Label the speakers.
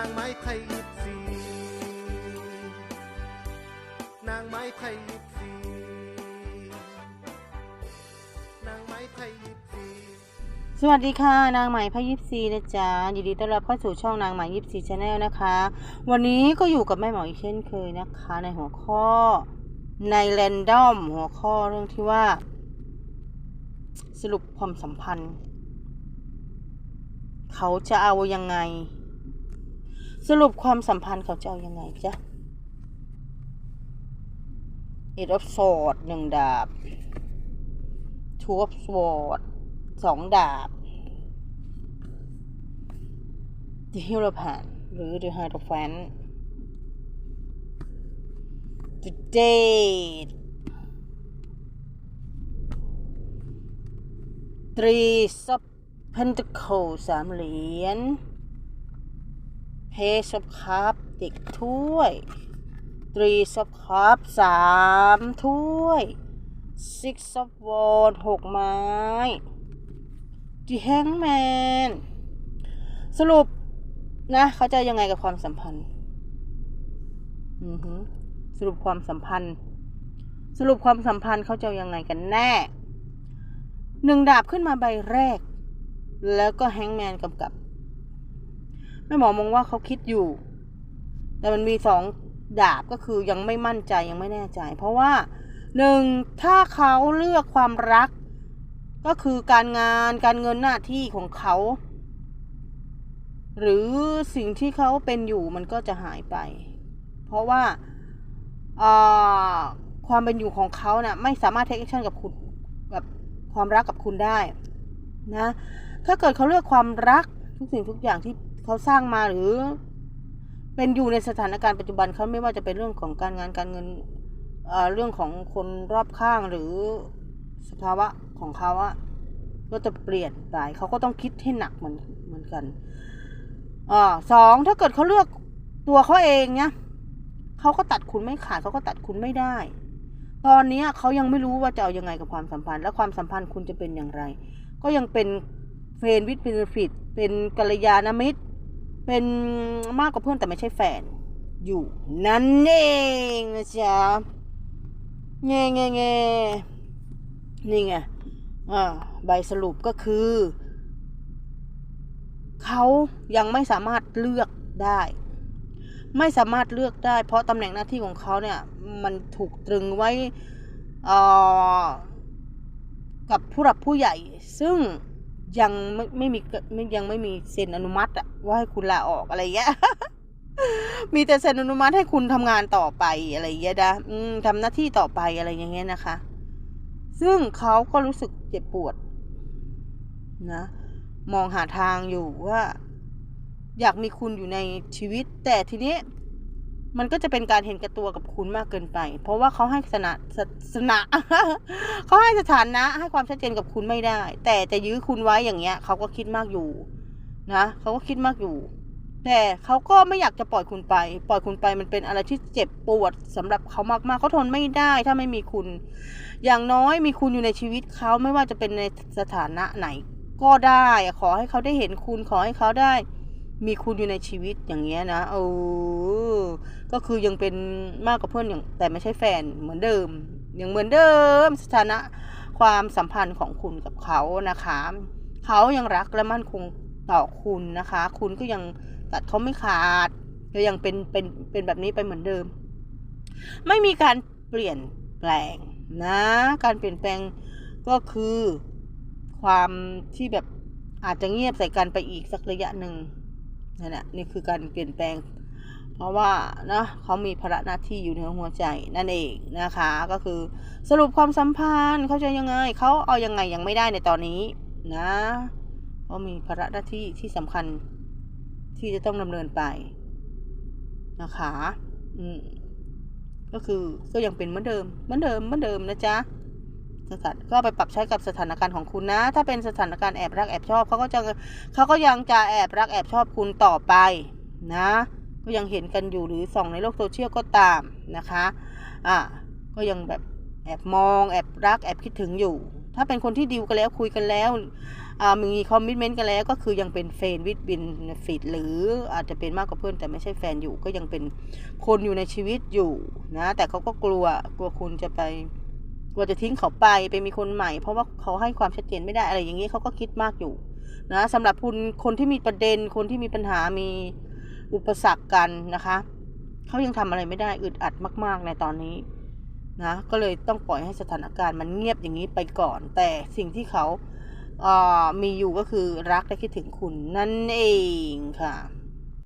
Speaker 1: างไม้ไทยยิบซีนางไม้ไทยยิบซีนางไม้ไทยยิบซี
Speaker 2: สวัสดีค่ะ นางใหม่พยิปซีนะจ๊ะยินดีต้อนรับเข้าสู่ช่องนางใหม่ยิปซีชาแนลนะคะ วันนี้ก็อยู่กับแม่หมออีกเช่นเคยนะคะ ในหัวข้อในแรนดอมหัวข้อเรื่องที่ว่า สรุปความสัมพันธ์ เขาจะเอายังไง สรุปความสัมพันธ์เขาจะเอายังไงจ๊ะ Eight of Swords หนึ่งดาบ Two of Swords สองดาบ The Hierophant หรือ The Hierophant The Date Three of Pentacles สามเหรียญ Page of cup เด็กถ้วย Three of cup สามถ้วย Six of wand หกไม้ The Hangman สรุปนะ เขาจะยังไงกับความสัมพันธ์ อือหือสรุปความสัมพันธ์ สรุปความสัมพันธ์เขาจะยังไงกันแน่หนึ่งดาบขึ้นมาใบแรก แล้วก็แฮงแมนกำกับ แม่หมอมองว่าเขาคิดอยู่ แต่มันมีสองดาบก็คือยังไม่มั่นใจยังไม่แน่ใจ เพราะว่าหนึ่งถ้าเขาเลือกความรัก ก็คือการงานการเงินหน้าที่ของเขา หรือสิ่งที่เขาเป็นอยู่มันก็จะหายไป เพราะว่าความเป็นอยู่ของเขานะ่ะไม่สามารถเทคแอคชั่นกับคุณกับความรักกับคุณได้นะถ้าเกิดเขาเลือกความรักทุกสิ่งทุกอย่างที่ เขาสร้างมาหรือ เป็นอยู่ในสถานการณ์ปัจจุบันเขาไม่ว่าจะเป็นเรื่องของการงานการเงินเรื่องของคนรอบข้างหรือสภาวะของเขาอะก็จะเปลี่ยนไปเขาก็ต้องคิดให้หนักเหมือนเหมือนกันอสองถ้าเกิดเขาเลือกตัวเขาเองเนี่ยเขาก็ตัดคุณไม่ขาดเขาก็ตัดคุณไม่ได้ ตอนนี้เขายังไม่รู้ว่าจะเอายังไงกับความสัมพันธ์ และความสัมพันธ์คุณจะเป็นอย่างไร ก็ยังเป็นเฟรนวิดเบนฟิตเป็นกัลยาณมิตร เป็นมากกว่าเพื่อนแต่ไม่ใช่แฟน อยู่นั่นเองนะจ๊ะเง่เง่เง่นี่ไงอ่าใบสรุปก็คือ เขายังไม่สามารถเลือกได้ ไม่สามารถเลือกได้ เพราะตำแหน่งหน้าที่ของเขาเนี่ย มันถูกตรึงไว้กับผู้หลักผู้ใหญ่ ซึ่ง ยังไม่ไม่มีไม่ยังไม่มีเซ็นอนุมัติอะว่าให้คุณลาออกอะไรเงี้ยมีแต่เซ็นอนุมัติให้คุณทำงานต่อไปอะไรเงี้ยนะอืมทำหน้าที่ต่อไปอะไรอย่างเงี้ยนะคะ ซึ่งเขาก็รู้สึกเจ็บปวดนะมองหาทางอยู่ว่า อยากมีคุณอยู่ในชีวิต แต่ทีนี้ มันก็จะเป็นการเห็นแก่ตัวกับคุณมากเกินไป เพราะว่าเขาให้สนะสสนะเขาให้สถานะ ให้ความชัดเจนกับคุณไม่ได้ แต่จะยื้อคุณไว้อย่างเงี้ยเขาก็คิดมากอยู่นะเขาก็คิดมากอยู่ แต่เขาก็ไม่อยากจะปล่อยคุณไป ปล่อยคุณไปมันเป็นอะไรที่เจ็บปวดสำหรับเขามากๆเขาทนไม่ได้ถ้าไม่มีคุณ อย่างน้อยมีคุณอยู่ในชีวิตเขาไม่ว่าจะเป็นในสถานะไหน ก็ได้ขอให้เขาได้เห็นคุณขอให้เขาได้ มีคุณอยู่ในชีวิตอย่างเงี้ยนะเออ ก็คือยังเป็นมากกว่าเพื่อนอย่างแต่ไม่ใช่แฟนเหมือนเดิมยังเหมือนเดิมสถานะความสัมพันธ์ของคุณกับเขานะคะ เขายังรักและมั่นคงต่อคุณนะคะ คุณก็ยังตัดเขาไม่ขาดก็ยังเป็นเป็นเป็นแบบนี้ไปเหมือนเดิม ไม่มีการเปลี่ยนแปลงนะ การเปลี่ยนแปลงก็คือความที่แบบอาจจะเงียบใส่กันไปอีกสักระยะหนึ่งนั่นแหละนี่คือการเปลี่ยนแปลง เพราะว่านะเขามีภาระหน้าที่อยู่ในหัวใจนั่นเองนะคะ ก็คือสรุปความสัมพันธ์เขาจะยังไงเขาเอายังไงยังไม่ได้ในตอนนี้นะเขามีภาระหน้าที่ที่สำคัญที่จะต้องดำเนินไปนะคะอืมก็คือก็ยังเป็นเหมือนเดิมเหมือนเดิมเหมือนเดิมนะจ๊ะสถานก็ไปปรับใช้กับสถานการณ์ของคุณนะ ถ้าเป็นสถานการณ์แอบรักแอบชอบเขาก็จะเขาก็ยังจะแอบรักแอบชอบคุณต่อไปนะ ก็ยังเห็นกันอยู่หรือส่องในโลกโซเชียลก็ตามนะคะอะก็ยังแบบแอบมองแอบรักแอบคิดถึงอยู่ ถ้าเป็นคนที่ดิวกันแล้วคุยกันแล้วอ่ามีคอมมิชเมนต์กันแล้วก็คือยังเป็นเฟนวิดบินฟิตหรืออาจจะเป็นมากกว่าเพื่อนแต่ไม่ใช่แฟนอยู่ก็ยังเป็นคนอยู่ในชีวิตอยู่นะแต่เขาก็กลัวกลัวคุณจะไปกลัวจะทิ้งเขาไปไปมีคนใหม่ เพราะว่าเขาให้ความชัดเจนไม่ได้อะไรอย่างนี้เขาก็คิดมากอยู่นะสำหรับคุณคนที่มีประเด็นคนที่มีปัญหามี อุปสรรคกันนะคะเขายังทำอะไรไม่ได้อึดอัดมาก ๆ ในตอนนี้นะก็เลยต้องปล่อยให้สถานการณ์มันเงียบอย่างนี้ไปก่อน แต่สิ่งที่เขาเอ่อมีอยู่ก็คือรักและคิดถึงคุณนั่นเองค่ะ